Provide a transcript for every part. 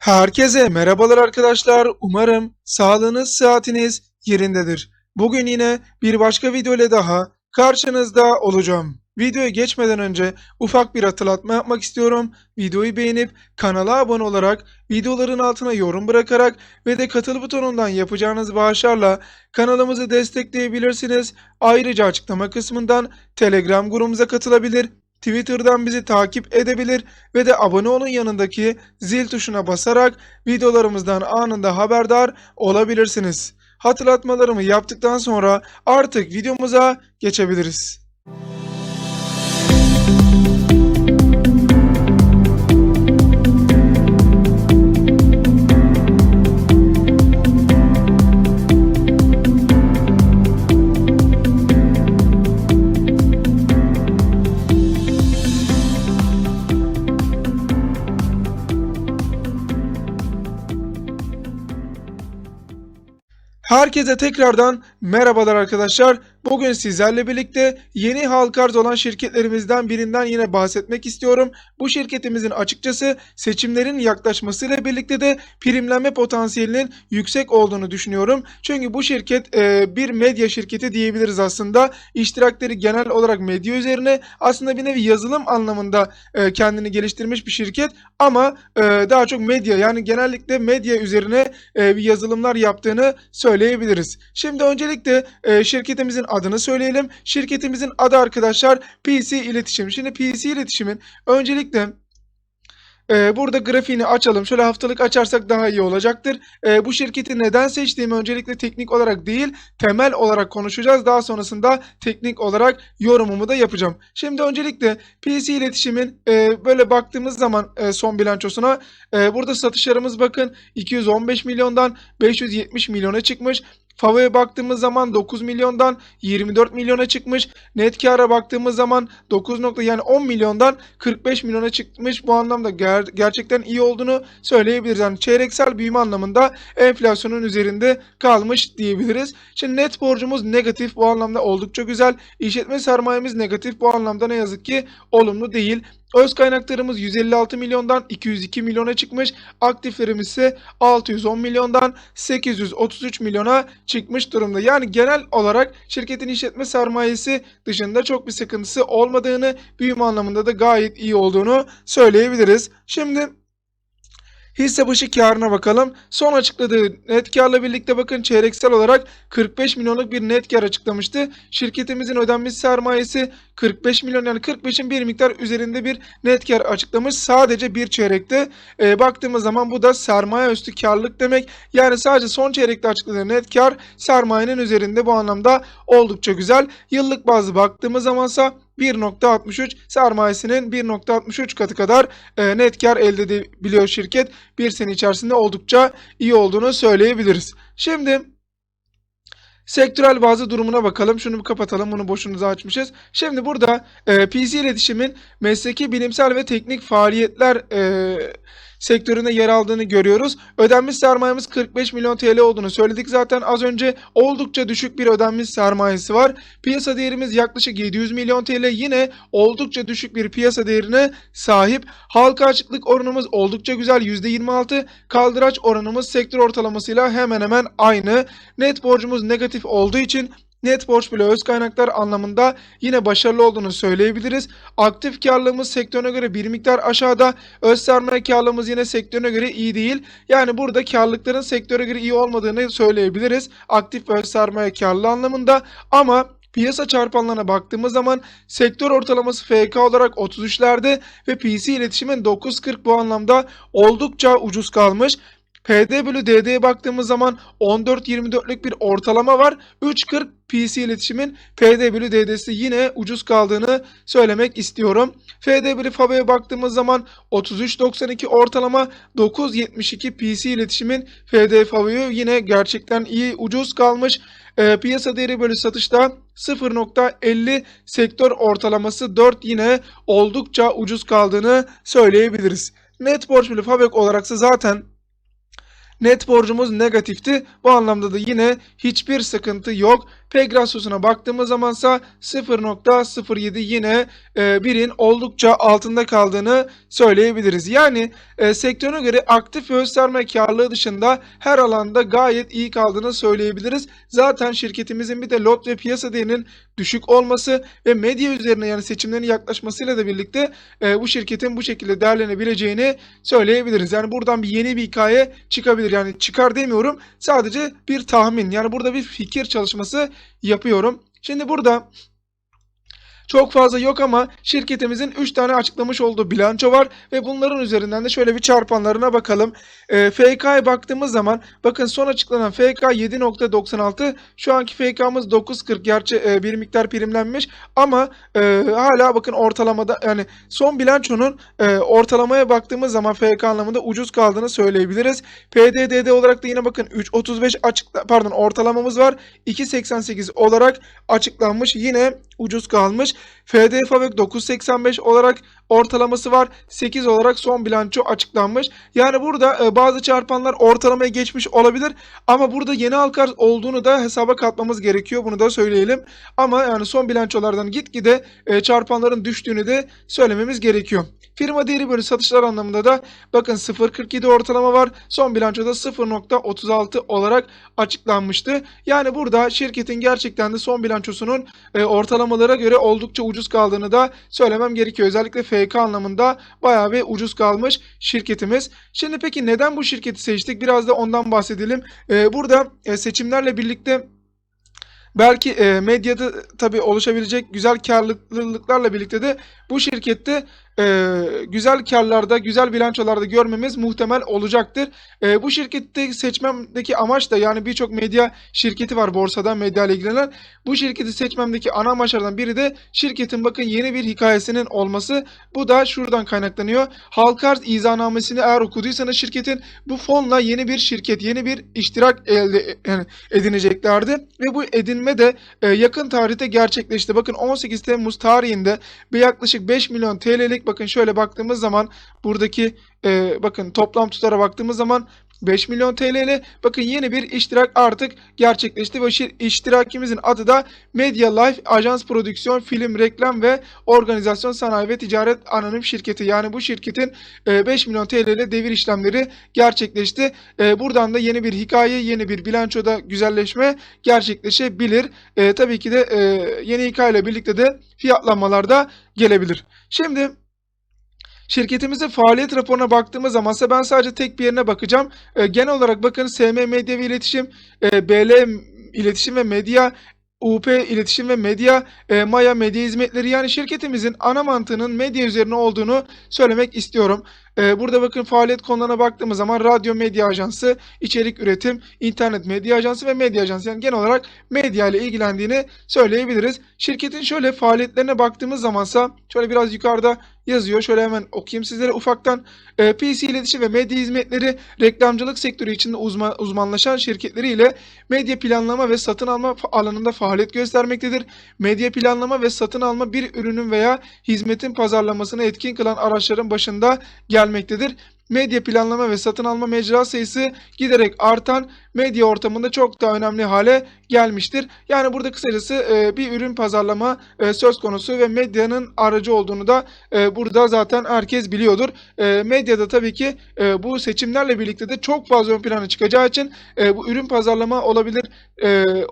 Herkese merhabalar arkadaşlar. Umarım sağlığınız, sıhhatiniz yerindedir. Bugün yine bir başka video ile daha karşınızda olacağım. Videoya geçmeden önce ufak bir hatırlatma yapmak istiyorum. Videoyu beğenip kanala abone olarak, videoların altına yorum bırakarak ve de katıl butonundan yapacağınız bağışlarla kanalımızı destekleyebilirsiniz. Ayrıca açıklama kısmından Telegram grubumuza katılabilir, Twitter'dan bizi takip edebilir ve de abone olun yanındaki zil tuşuna basarak videolarımızdan anında haberdar olabilirsiniz. Hatırlatmalarımı yaptıktan sonra artık videomuza geçebiliriz. Herkese tekrardan merhabalar arkadaşlar. Bugün sizlerle birlikte yeni halka arz olan şirketlerimizden birinden yine bahsetmek istiyorum. Bu şirketimizin açıkçası seçimlerin yaklaşmasıyla birlikte de primlenme potansiyelinin yüksek olduğunu düşünüyorum. Çünkü bu şirket e, bir medya şirketi diyebiliriz aslında. İştirakleri genel olarak medya üzerine aslında bir nevi yazılım anlamında e, kendini geliştirmiş bir şirket ama e, daha çok medya yani genellikle medya üzerine e, yazılımlar yaptığını söyleyebiliriz. Şimdi öncelikle e, şirketimizin adını söyleyelim. Şirketimizin adı arkadaşlar PC İletişim. Şimdi PC İletişim'in öncelikle e, burada grafiğini açalım. Şöyle haftalık açarsak daha iyi olacaktır. E, bu şirketi neden seçtiğimi öncelikle teknik olarak değil temel olarak konuşacağız. Daha sonrasında teknik olarak yorumumu da yapacağım. Şimdi öncelikle PC İletişim'in e, böyle baktığımız zaman e, son bilançosuna e, burada satışlarımız bakın 215 milyondan 570 milyona çıkmış. Favo'ya baktığımız zaman 9 milyondan 24 milyona çıkmış. Net kâra baktığımız zaman 9 nokta yani 10 milyondan 45 milyona çıkmış. Bu anlamda ger- gerçekten iyi olduğunu söyleyebiliriz. Yani çeyreksel büyüme anlamında enflasyonun üzerinde kalmış diyebiliriz. Şimdi net borcumuz negatif bu anlamda oldukça güzel. İşletme sermayemiz negatif bu anlamda ne yazık ki olumlu değil. Öz kaynaklarımız 156 milyondan 202 milyona çıkmış. Aktiflerimiz ise 610 milyondan 833 milyona çıkmış durumda. Yani genel olarak şirketin işletme sermayesi dışında çok bir sıkıntısı olmadığını, büyüme anlamında da gayet iyi olduğunu söyleyebiliriz. Şimdi Hisse başı karına bakalım. Son açıkladığı net karla birlikte bakın çeyreksel olarak 45 milyonluk bir net kar açıklamıştı. Şirketimizin ödenmiş sermayesi 45 milyon yani 45'in bir miktar üzerinde bir net kar açıklamış. Sadece bir çeyrekte e, baktığımız zaman bu da sermaye üstü karlılık demek. Yani sadece son çeyrekte açıkladığı net kar sermayenin üzerinde bu anlamda oldukça güzel. Yıllık bazı baktığımız zamansa 1.63 sermayesinin 1.63 katı kadar e, net kar elde edebiliyor şirket. Bir sene içerisinde oldukça iyi olduğunu söyleyebiliriz. Şimdi Sektörel bazı durumuna bakalım. Şunu bir kapatalım. Bunu boşunuza açmışız. Şimdi burada e, PC iletişimin mesleki, bilimsel ve teknik faaliyetler e, sektöründe yer aldığını görüyoruz. Ödenmiş sermayemiz 45 milyon TL olduğunu söyledik zaten az önce. Oldukça düşük bir ödenmiş sermayesi var. Piyasa değerimiz yaklaşık 700 milyon TL. Yine oldukça düşük bir piyasa değerine sahip. Halka açıklık oranımız oldukça güzel %26. Kaldıraç oranımız sektör ortalamasıyla hemen hemen aynı. Net borcumuz negatif olduğu için net borç bile öz kaynaklar anlamında yine başarılı olduğunu söyleyebiliriz. Aktif karlılığımız sektörüne göre bir miktar aşağıda. Öz sermaye karlılığımız yine sektörüne göre iyi değil. Yani burada karlılıkların sektöre göre iyi olmadığını söyleyebiliriz. Aktif ve öz sermaye karlılığı anlamında ama Piyasa çarpanlarına baktığımız zaman sektör ortalaması FK olarak 33'lerde ve PC iletişimin 9.40 bu anlamda oldukça ucuz kalmış. PD bölü DD'ye baktığımız zaman 14-24'lük bir ortalama var. 3.40 PC iletişimin PD bölü DD'si yine ucuz kaldığını söylemek istiyorum. FD bölü FAB'ye baktığımız zaman 33.92 ortalama 9.72 PC iletişimin FD FAB'ye yine gerçekten iyi ucuz kalmış. E, piyasa değeri bölü satışta 0.50 sektör ortalaması 4 yine oldukça ucuz kaldığını söyleyebiliriz. Net borç bölü FABÖK olaraksa zaten Net borcumuz negatifti. Bu anlamda da yine hiçbir sıkıntı yok. Pegasus'una baktığımız zamansa 0.07 yine e, birin oldukça altında kaldığını söyleyebiliriz. Yani e, sektörüne göre aktif gösterme karlılığı dışında her alanda gayet iyi kaldığını söyleyebiliriz. Zaten şirketimizin bir de lot ve piyasa değerinin düşük olması ve medya üzerine yani seçimlerin yaklaşmasıyla da birlikte e, bu şirketin bu şekilde değerlenebileceğini söyleyebiliriz. Yani buradan bir yeni bir hikaye çıkabilir. Yani çıkar demiyorum. Sadece bir tahmin. Yani burada bir fikir çalışması yapıyorum. Şimdi burada çok fazla yok ama şirketimizin 3 tane açıklamış olduğu bilanço var ve bunların üzerinden de şöyle bir çarpanlarına bakalım. E, FK'ya baktığımız zaman bakın son açıklanan FK 7.96 şu anki FK'mız 9.40 gerçi e, bir miktar primlenmiş ama e, hala bakın ortalamada yani son bilançonun e, ortalamaya baktığımız zaman FK anlamında ucuz kaldığını söyleyebiliriz. PDDD olarak da yine bakın 3.35 açıkla pardon ortalamamız var. 2.88 olarak açıklanmış. Yine ucuz kalmış. FD Fabrik 9.85 olarak ortalaması var. 8 olarak son bilanço açıklanmış. Yani burada e, bazı çarpanlar ortalamaya geçmiş olabilir ama burada yeni halka olduğunu da hesaba katmamız gerekiyor. Bunu da söyleyelim. Ama yani son bilançolardan gitgide e, çarpanların düştüğünü de söylememiz gerekiyor. Firma değeri bölü satışlar anlamında da bakın 0.47 ortalama var. Son bilançoda 0.36 olarak açıklanmıştı. Yani burada şirketin gerçekten de son bilançosunun e, ortalamalara göre oldukça ucuz kaldığını da söylemem gerekiyor. Özellikle FK anlamında bayağı bir ucuz kalmış şirketimiz. Şimdi peki neden bu şirketi seçtik? Biraz da ondan bahsedelim. E, burada e, seçimlerle birlikte Belki e, medyada tabii oluşabilecek güzel karlılıklarla birlikte de bu şirkette e, güzel karlarda, güzel bilançolarda görmemiz muhtemel olacaktır. E, bu şirkette seçmemdeki amaç da yani birçok medya şirketi var borsada medya ile ilgilenen. Bu şirketi seçmemdeki ana amaçlardan biri de şirketin bakın yeni bir hikayesinin olması. Bu da şuradan kaynaklanıyor. Halka arz izanamesini eğer okuduysanız şirketin bu fonla yeni bir şirket, yeni bir iştirak elde yani edineceklerdi. Ve bu edinme de e, yakın tarihte gerçekleşti. Bakın 18 Temmuz tarihinde bir yaklaşık 5 milyon TL'lik bakın şöyle baktığımız zaman buradaki e, bakın toplam tutara baktığımız zaman 5 milyon TL ile bakın yeni bir iştirak artık gerçekleşti ve iştirakimizin adı da Media Life Ajans Prodüksiyon Film Reklam ve Organizasyon Sanayi ve Ticaret Anonim Şirketi yani bu şirketin e, 5 milyon TL ile devir işlemleri gerçekleşti. E, buradan da yeni bir hikaye, yeni bir bilançoda güzelleşme gerçekleşebilir. E, tabii ki de e, yeni hikayeyle birlikte de fiyatlanmalar da gelebilir. Şimdi Şirketimizin faaliyet raporuna baktığımız zaman ise ben sadece tek bir yerine bakacağım. E, genel olarak bakın SM Medya ve İletişim, e, BL İletişim ve Medya, UP İletişim ve Medya, e, Maya Medya Hizmetleri yani şirketimizin ana mantığının medya üzerine olduğunu söylemek istiyorum. E, burada bakın faaliyet konularına baktığımız zaman radyo medya ajansı, içerik üretim, internet medya ajansı ve medya ajansı yani genel olarak medya ile ilgilendiğini söyleyebiliriz. Şirketin şöyle faaliyetlerine baktığımız zamansa şöyle biraz yukarıda yazıyor. Şöyle hemen okuyayım sizlere ufaktan. E, PC iletişim ve medya hizmetleri reklamcılık sektörü içinde uzman, uzmanlaşan şirketleriyle medya planlama ve satın alma alanında faaliyet göstermektedir. Medya planlama ve satın alma bir ürünün veya hizmetin pazarlamasını etkin kılan araçların başında gelmektedir. Medya planlama ve satın alma mecra sayısı giderek artan medya ortamında çok daha önemli hale gelmiştir. Yani burada kısacası e, bir ürün pazarlama e, söz konusu ve medyanın aracı olduğunu da e, burada zaten herkes biliyordur. Medyada tabii ki bu seçimlerle birlikte de çok fazla ön plana çıkacağı için bu ürün pazarlama olabilir.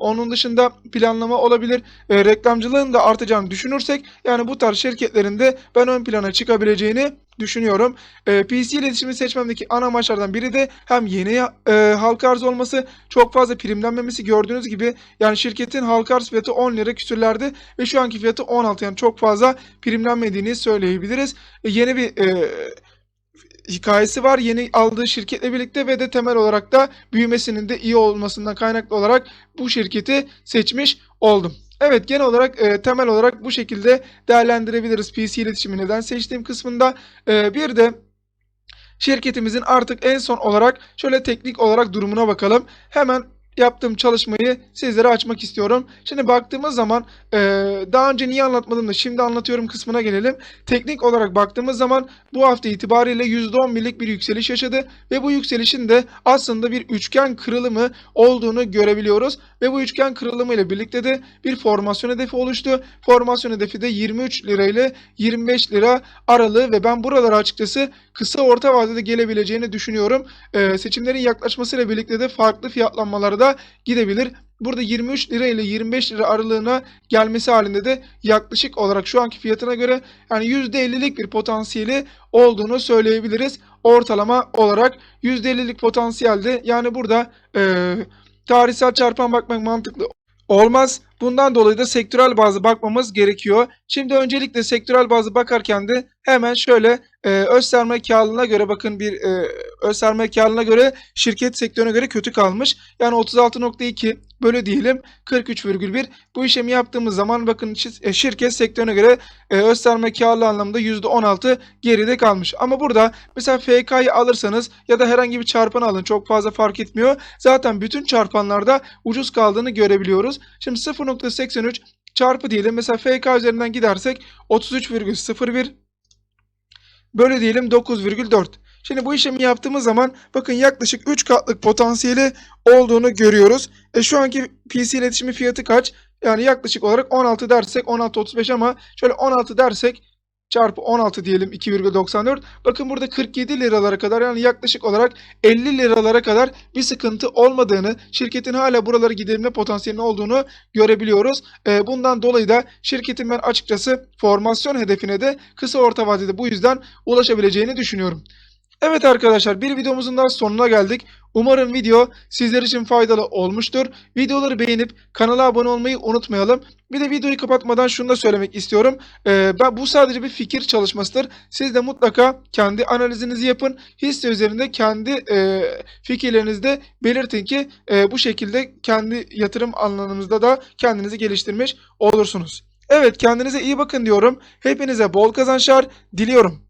Onun dışında planlama olabilir. Reklamcılığın da artacağını düşünürsek yani bu tarz şirketlerin de ben ön plana çıkabileceğini düşünüyorum. E, PC iletişimi seçmemdeki ana amaçlardan biri de hem yeni e, halka arz olması, çok fazla primlenmemesi gördüğünüz gibi yani şirketin halka arz fiyatı 10 lira küsürlerdi ve şu anki fiyatı 16 yani çok fazla primlenmediğini söyleyebiliriz. E, yeni bir e, hikayesi var yeni aldığı şirketle birlikte ve de temel olarak da büyümesinin de iyi olmasından kaynaklı olarak bu şirketi seçmiş oldum. Evet genel olarak e, temel olarak bu şekilde değerlendirebiliriz PC iletişimi neden seçtiğim kısmında. E, bir de şirketimizin artık en son olarak şöyle teknik olarak durumuna bakalım. Hemen yaptığım çalışmayı sizlere açmak istiyorum. Şimdi baktığımız zaman e, daha önce niye anlatmadım da şimdi anlatıyorum kısmına gelelim. Teknik olarak baktığımız zaman bu hafta itibariyle %11'lik bir yükseliş yaşadı ve bu yükselişin de aslında bir üçgen kırılımı olduğunu görebiliyoruz ve bu üçgen kırılımı ile birlikte de bir formasyon hedefi oluştu. Formasyon hedefi de 23 lira ile 25 lira aralığı ve ben buralara açıkçası kısa orta vadede gelebileceğini düşünüyorum. Ee, seçimlerin yaklaşmasıyla birlikte de farklı fiyatlanmalara gidebilir. Burada 23 lira ile 25 lira aralığına gelmesi halinde de yaklaşık olarak şu anki fiyatına göre yani %50'lik bir potansiyeli olduğunu söyleyebiliriz. Ortalama olarak %50'lik potansiyelde yani burada eee, tarihsel çarpan bakmak mantıklı olmaz. Bundan dolayı da sektörel bazı bakmamız gerekiyor. Şimdi öncelikle sektörel bazı bakarken de hemen şöyle e, öz sermaye karlılığına göre bakın bir e, öz sermaye karlılığına göre şirket sektörüne göre kötü kalmış. Yani 36.2 bölü diyelim 43,1. Bu işlemi yaptığımız zaman bakın e, şirket sektörüne göre e, öz sermaye karlılığı anlamında %16 geride kalmış. Ama burada mesela FK'yı alırsanız ya da herhangi bir çarpanı alın çok fazla fark etmiyor. Zaten bütün çarpanlarda ucuz kaldığını görebiliyoruz. Şimdi 0.83 çarpı diyelim mesela FK üzerinden gidersek 33,01 bölü diyelim 9,4. Şimdi bu işlemi yaptığımız zaman bakın yaklaşık 3 katlık potansiyeli olduğunu görüyoruz. E şu anki PC iletişimi fiyatı kaç? Yani yaklaşık olarak 16 dersek 16.35 ama şöyle 16 dersek çarpı 16 diyelim 2,94. Bakın burada 47 liralara kadar yani yaklaşık olarak 50 liralara kadar bir sıkıntı olmadığını, şirketin hala buraları giderilme potansiyelinin olduğunu görebiliyoruz. Ee, bundan dolayı da şirketin ben açıkçası formasyon hedefine de kısa orta vadede bu yüzden ulaşabileceğini düşünüyorum. Evet arkadaşlar bir videomuzun daha sonuna geldik. Umarım video sizler için faydalı olmuştur. Videoları beğenip kanala abone olmayı unutmayalım. Bir de videoyu kapatmadan şunu da söylemek istiyorum. Ee, ben bu sadece bir fikir çalışmasıdır. Siz de mutlaka kendi analizinizi yapın. Hisse üzerinde kendi e, fikirlerinizi de belirtin ki e, bu şekilde kendi yatırım alanınızda da kendinizi geliştirmiş olursunuz. Evet kendinize iyi bakın diyorum. Hepinize bol kazançlar diliyorum.